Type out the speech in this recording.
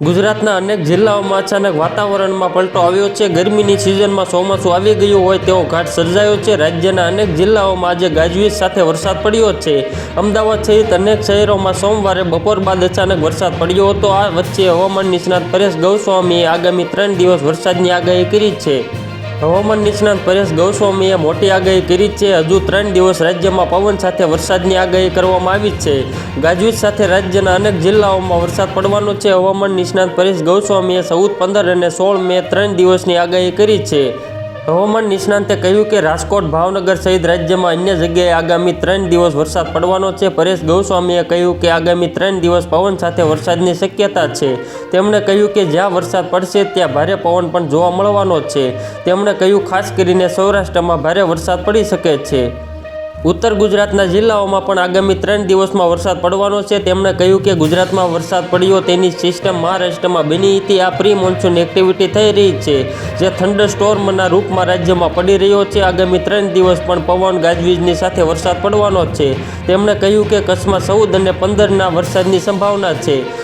ગુજરાતના અનેક જિલ્લાઓમાં અચાનક વાતાવરણમાં પલટો આવ્યો છે. ગરમીની સિઝનમાં ચોમાસું આવી ગયું હોય તેવો ઘાટ સર્જાયો છે. રાજ્યના અનેક જિલ્લાઓમાં આજે ગાજવીજ સાથે વરસાદ પડ્યો છે. અમદાવાદ સહિત અનેક શહેરોમાં સોમવારે બપોર બાદ અચાનક વરસાદ પડ્યો હતો. આ વચ્ચે હવામાન નિષ્ણાત પરેશ ગૌસ્વામીએ આગામી ત્રણ દિવસ વરસાદની આગાહી કરી છે. હવામાન નિષ્ણાંત પરેશ ગૌસ્વામીએ મોટી આગાહી કરી છે. હજુ ત્રણ દિવસ રાજ્યમાં પવન સાથે વરસાદની આગાહી કરવામાં આવી છે. ગાજવીજ સાથે રાજ્યના અનેક જિલ્લાઓમાં વરસાદ પડવાનો છે. હવામાન નિષ્ણાંત પરેશ ગૌસ્વામીએ ચૌદ, પંદર અને સોળ મે ત્રણ દિવસની આગાહી કરી છે. હવામાન નિષ્ણાંતે કહ્યું કે રાજકોટ, ભાવનગર સહિત રાજ્યમાં અન્ય જગ્યાએ આગામી ત્રણ દિવસ વરસાદ પડવાનો છે. પરેશ ગૌસ્વામીએ કહ્યું કે આગામી ત્રણ દિવસ પવન સાથે વરસાદની શક્યતા છે. તેમણે કહ્યું કે જ્યાં વરસાદ પડશે, ત્યાં ભારે પવન પણ જોવા મળવાનો છે. તેમણે કહ્યું, ખાસ કરીને સૌરાષ્ટ્રમાં ભારે વરસાદ પડી શકે છે. ઉત્તર ગુજરાતના જિલ્લાઓમાં પણ આગામી ત્રણ દિવસમાં વરસાદ પડવાનો છે. તેમણે કહ્યું કે ગુજરાતમાં વરસાદ પડ્યો તેની સિસ્ટમ મહારાષ્ટ્રમાં બની હતી. આ પ્રી મોન્સૂન એક્ટિવિટી થઈ રહી છે, જે થંડર સ્ટોર્મના રૂપમાં રાજ્યમાં પડી રહ્યો છે. આગામી ત્રણ દિવસ પણ પવન ગાજવીજની સાથે વરસાદ પડવાનો છે. તેમણે કહ્યું કે કચ્છમાં ચૌદ અને પંદરના વરસાદની સંભાવના છે.